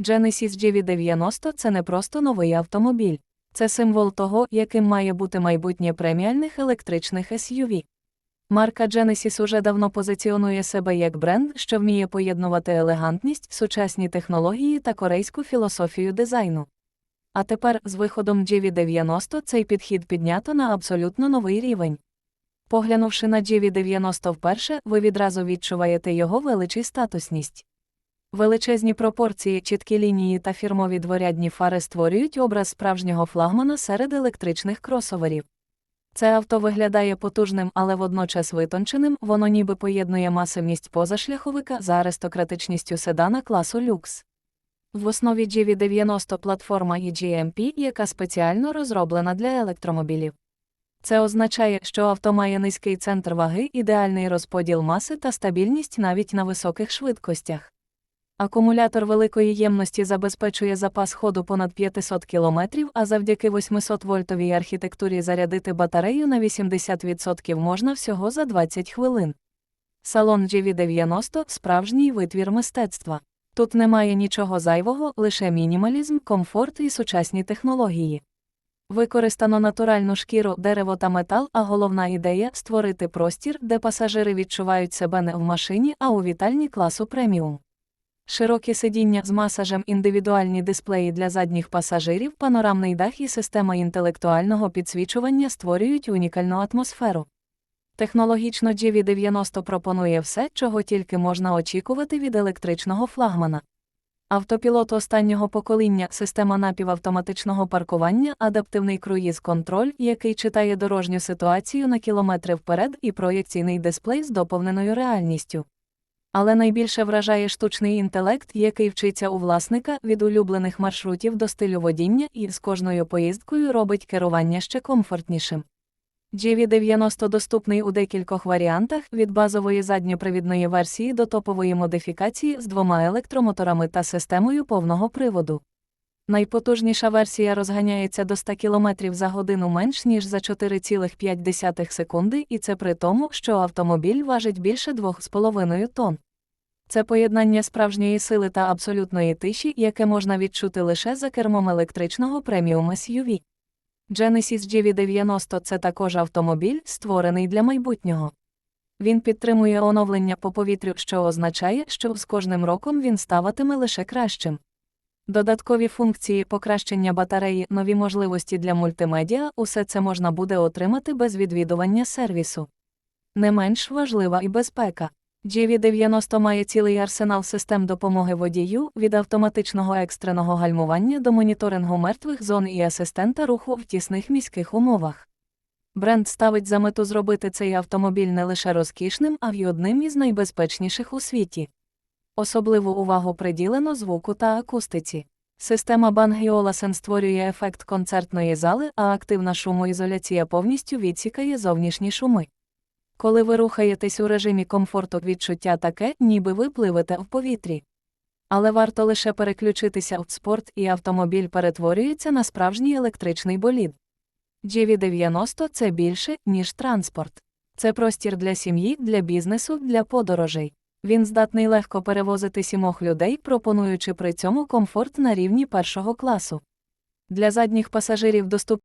Genesis GV90 – це не просто новий автомобіль. Це символ того, яким має бути майбутнє преміальних електричних SUV. Марка Genesis уже давно позиціонує себе як бренд, що вміє поєднувати елегантність, сучасні технології та корейську філософію дизайну. А тепер, з виходом GV90, цей підхід піднято на абсолютно новий рівень. Поглянувши на GV90 вперше, ви відразу відчуваєте його величий статусність. Величезні пропорції, чіткі лінії та фірмові дворядні фари створюють образ справжнього флагмана серед електричних кросоверів. Це авто виглядає потужним, але водночас витонченим, воно ніби поєднує масивність позашляховика за аристократичністю седана класу люкс. В основі GV90 платформа EGMP, яка спеціально розроблена для електромобілів. Це означає, що авто має низький центр ваги, ідеальний розподіл маси та стабільність навіть на високих швидкостях. Акумулятор великої ємності забезпечує запас ходу понад 500 км, а завдяки 800-вольтовій архітектурі зарядити батарею на 80% можна всього за 20 хвилин. Салон GV90 – справжній витвір мистецтва. Тут немає нічого зайвого, лише мінімалізм, комфорт і сучасні технології. Використано натуральну шкіру, дерево та метал, а головна ідея створити простір, де пасажири відчувають себе не в машині, а у вітальні класу преміум. Широкі сидіння з масажем, індивідуальні дисплеї для задніх пасажирів, панорамний дах і система інтелектуального підсвічування створюють унікальну атмосферу. Технологічно GV90 пропонує все, чого тільки можна очікувати від електричного флагмана. Автопілот останнього покоління, система напівавтоматичного паркування, адаптивний круїз-контроль, який читає дорожню ситуацію на кілометри вперед, і проєкційний дисплей з доповненою реальністю. Але найбільше вражає штучний інтелект, який вчиться у власника від улюблених маршрутів до стилю водіння і з кожною поїздкою робить керування ще комфортнішим. GV90 доступний у декількох варіантах від базової задньопривідної версії до топової модифікації з двома електромоторами та системою повного приводу. Найпотужніша версія розганяється до 100 км за годину менш ніж за 4,5 секунди, і це при тому, що автомобіль важить більше 2,5 тонн. Це поєднання справжньої сили та абсолютної тиші, яке можна відчути лише за кермом електричного преміум SUV. Genesis GV90 – це також автомобіль, створений для майбутнього. Він підтримує оновлення по повітрю, що означає, що з кожним роком він ставатиме лише кращим. Додаткові функції покращення батареї, нові можливості для мультимедіа усе це можна буде отримати без відвідування сервісу. Не менш важлива і безпека. GV90 має цілий арсенал систем допомоги водію від автоматичного екстреного гальмування до моніторингу мертвих зон і асистента руху в тісних міських умовах. Бренд ставить за мету зробити цей автомобіль не лише розкішним, а й одним із найбезпечніших у світі. Особливу увагу приділено звуку та акустиці. Система Olufsen створює ефект концертної зали, а активна шумоізоляція повністю відсікає зовнішні шуми. Коли ви рухаєтесь у режимі комфорту, відчуття таке, ніби ви пливете в повітрі. Але варто лише переключитися в спорт, і автомобіль перетворюється на справжній електричний болід. GV90 – це більше, ніж транспорт. Це простір для сім'ї, для бізнесу, для подорожей. Він здатний легко перевозити сімох людей, пропонуючи при цьому комфорт на рівні першого класу. Для задніх пасажирів доступ